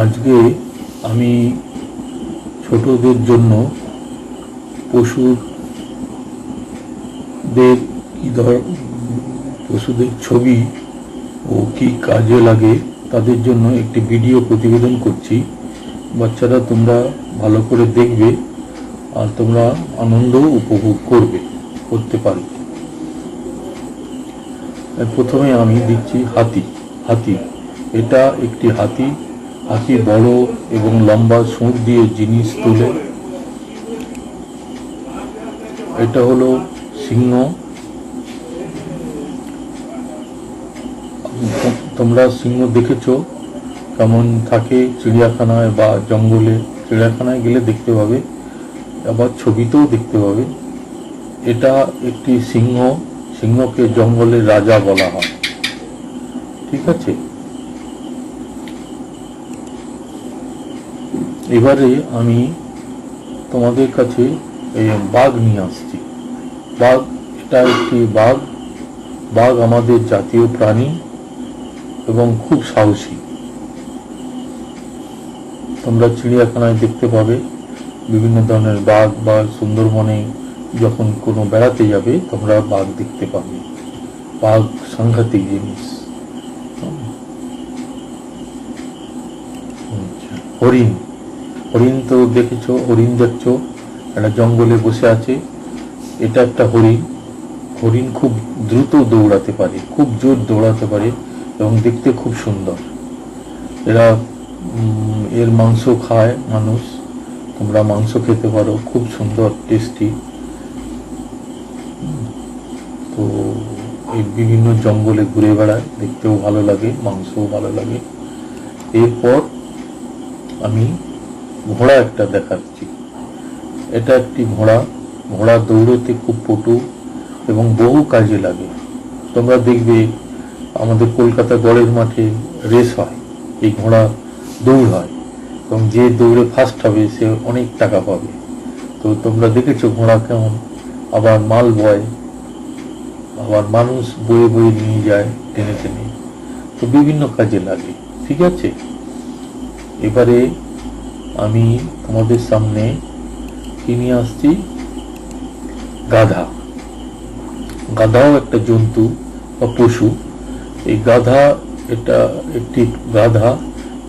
আজকে আমি ছোটদের জন্য পশুদের কি ধর, পশুদের ছবি ও কি কাজে লাগে তাদের জন্য একটি ভিডিও প্রতিবেদন করছি। বাচ্চারা তোমরা ভালো করে দেখবে আর তোমরা আনন্দও উপভোগ করবে, করতে পারবে। প্রথমে আমি দিচ্ছি হাতি। হাতি, এটা একটি হাতি। হাতি বড় এবং লম্বা সুঁড় দিয়ে জিনিস তুলে। এটা হলো সিংহ। তোমরা সিংহ দেখেছ? কেমন থাকে চিড়িয়াখানায় বা জঙ্গলে? চিড়িয়াখানায় গেলে দেখতে পাবে, আবার ছবিতেও দেখতে পাবে। এটা একটি সিংহ, সিংহকে জঙ্গলের রাজা বলা হয়। ঠিক আছে? এবারে আমি তোমাদের কাছে বাঘ নিয়ে আসছি। বাঘ এটা একটি বাঘ। বাঘ আমাদের জাতীয় প্রাণী এবং খুব সাহসী। তোমরা চিড়িয়াখানায় দেখতে পাবে বিভিন্ন ধরনের বাঘ বা সুন্দরবনে যখন কোনো বেড়াতে যাবে তোমরা বাঘ দেখতে পাবে। বাঘ সাংঘাতিক জিনিস। আচ্ছা, হরিণ। হরিণ তো দেখেছ, হরিণ দেখছ, একটা জঙ্গলে বসে আছে। এটা একটা হরিণ। হরিণ খুব দ্রুত দৌড়াতে পারে, খুব জোর দৌড়াতে পারে এবং দেখতে খুব সুন্দর। এরা এর মাংস খায় মানুষ। তোমরা মাংস খেতে পারো, খুব সুন্দর, টেস্টি। তো এই বিভিন্ন জঙ্গলে ঘুরে বেড়ায়, দেখতেও ভালো লাগে, মাংসও ভালো লাগে। এরপর আমি ঘোড়া একটা দেখাচ্ছি। এটা একটি ঘোড়া। ঘোড়া দৌড়তে খুব পটু এবং বহু কাজে লাগে। তোমরা দেখবে আমাদের কলকাতা গড়ের মাঠে রেস হয়। এই ঘোড়া দৌড় হয় এবং যে দৌড়ে ফার্স্ট হবে সে অনেক টাকা পাবে। তো তোমরা দেখেছ ঘোড়া কেমন? আবার মাল বয়, আবার মানুষ বয়ে বয়ে নিয়ে যায় টেনে টেনে। তো বিভিন্ন কাজে লাগে। ঠিক আছে? এবারে আমি তোমাদের সামনে কি নিয়ে আসছি গাধা। গাধাও একটা জন্তু বা পশু। এই গাধা এটা একটি গাধা।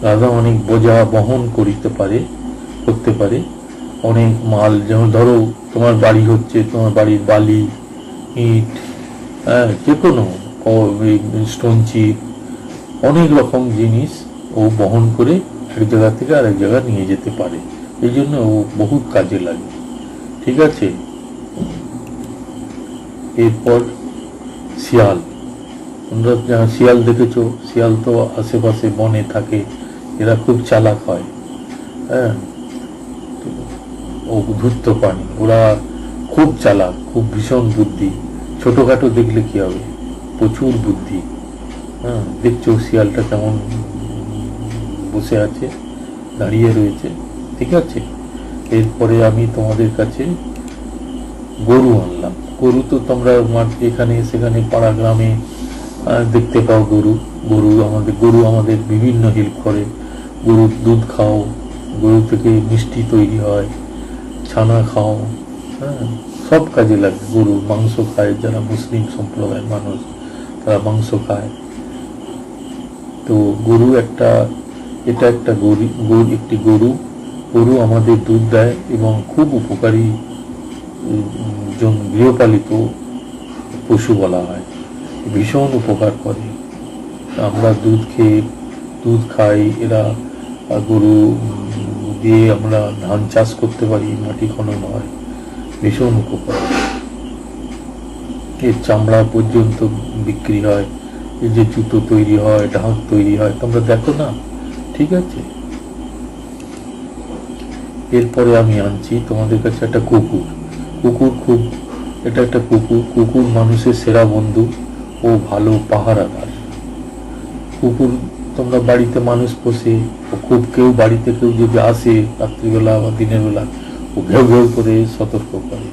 গাধা অনেক বোঝা, বহন করিতে পারে, করতে পারে। অনেক মাল, যেমন ধরো, তোমার বাড়ি হচ্ছে, তোমার বাড়ির বালি, ইট হ্যাঁ যে কোনো স্টোন চিপ, অনেক রকম জিনিস ও বহন করে এক জায়গা থেকে আরেক জায়গা নিয়ে যেতে পারে। এই জন্য ও বহুত কাজে লাগে। ঠিক আছে? এরপর শিয়াল। তোমরা শিয়াল দেখেছ, শিয়াল তো আশেপাশে বনে থাকে, এরা খুব চালাক হয়। হ্যাঁ? ও ধূর্ত প্রাণী। ওরা খুব চালাক, খুব ভীষণ বুদ্ধি। ছোটোখাটো দেখলে কি হবে? প্রচুর বুদ্ধি। হ্যাঁ? দেখছ শিয়ালটা কেমন বসে আছে, দাঁড়িয়ে রয়েছে। ঠিক আছে? এরপরে আমি তোমাদের কাছে গরু আনলাম। গরু তো তোমরা এখানে, সেখানে, পাড়া গ্রামে দেখতে পাও গরু। গরু আমাদের গরু আমাদের বিভিন্ন হেল্প করে। গরুর দুধ খাও, গরু থেকে মিষ্টি তৈরি হয়, ছানা খাও হ্যাঁ? সব কাজে লাগে। গরু মাংস খায়, যারা মুসলিম সম্প্রদায়ের মানুষ, তারা মাংস খায়। তো গরু একটা এটা একটা গরু গরু একটি গরু। গরু আমাদের দুধ দেয় এবং খুব উপকারী জন গৃহপালিত পশু বলা হয়। ভীষণ উপকার করে। আমরা দুধ খেয়ে, দুধ খাই, এরা গরু দিয়ে আমরা ধান চাষ করতে পারি, মাটি খনন হয়। ভীষণ উপকার। এর চামড়া পর্যন্ত বিক্রি হয়, এই যে জুতো তৈরি হয়, ঢাক তৈরি হয়, তোমরা দেখো না? ঠিক আছে? এরপরে আমি আনছি তোমাদের কাছে একটা কুকুর। কুকুর খুব, এটা একটা কুকুর। কুকুর মানুষের সেরা বন্ধু ও ভালো পাহারাদার। কুকুর, তোমরা বাড়িতে মানুষ পোষে, ও খুব কেউ বাড়িতে কেউ যদি আসে রাত্রিবেলা বা দিনের বেলা, ও ঘেউ ঘেউ করে সতর্ক করে।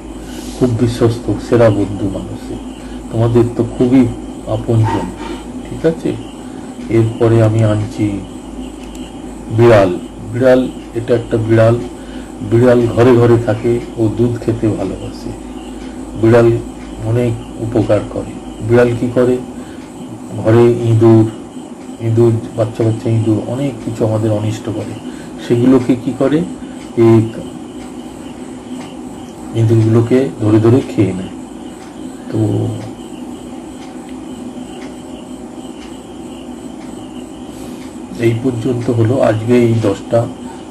খুব বিশ্বস্ত, সেরা বন্ধু মানুষের তোমাদের তো খুবই আপনজন, ঠিক আছে? এরপরে আমি আনছি বিড়াল। বিড়াল, এটা একটা বিড়াল। বিড়াল ঘরে ঘরে থাকে ও দুধ খেতে ভালোবাসে। বিড়াল অনেক উপকার করে। বিড়াল কি করে? ঘরে ইঁদুর ইঁদুর, বাচ্চা বাচ্চা ইঁদুর, অনেক কিছু আমাদের অনিষ্ট করে। সেগুলোকে কি করে? এই ইঁদুরগুলোকে ধরে ধরে খেয়ে নেয়। তো এই পর্যন্ত হলো। আজকে এই দশটা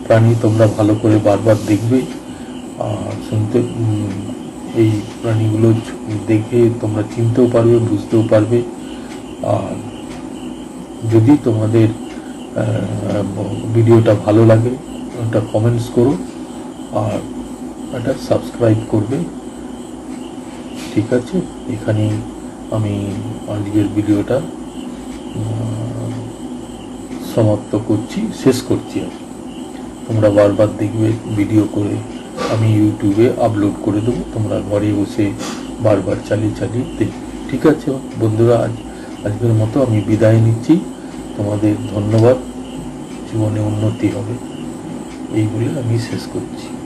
প্রাণী তোমরা ভালো করে বারবার দেখবে। আর শুনতে এই প্রাণীগুলো দেখে তোমরা চিনতেও পারবে, বুঝতেও পারবে। আর যদি তোমাদের ভিডিওটা ভালো লাগে, ওটা কমেন্টস করো। আর এটা সাবস্ক্রাইব করবে। ঠিক আছে? এখানে আমি আজকের ভিডিওটা সমাপ্ত করছি, শেষ করছি আর তোমরা বারবার দেখবে ভিডিও করে আমি ইউটিউবে আপলোড করে দেবো। তোমরা ঘরে বসে বারবার চালিয়ে চালিয়ে দেখবে। ঠিক আছে? বন্ধুরা, আজ আজকের মতো আমি বিদায় নিচ্ছি। তোমাদের ধন্যবাদ। জীবনে উন্নতি হবে। এইগুলি আমি শেষ করছি।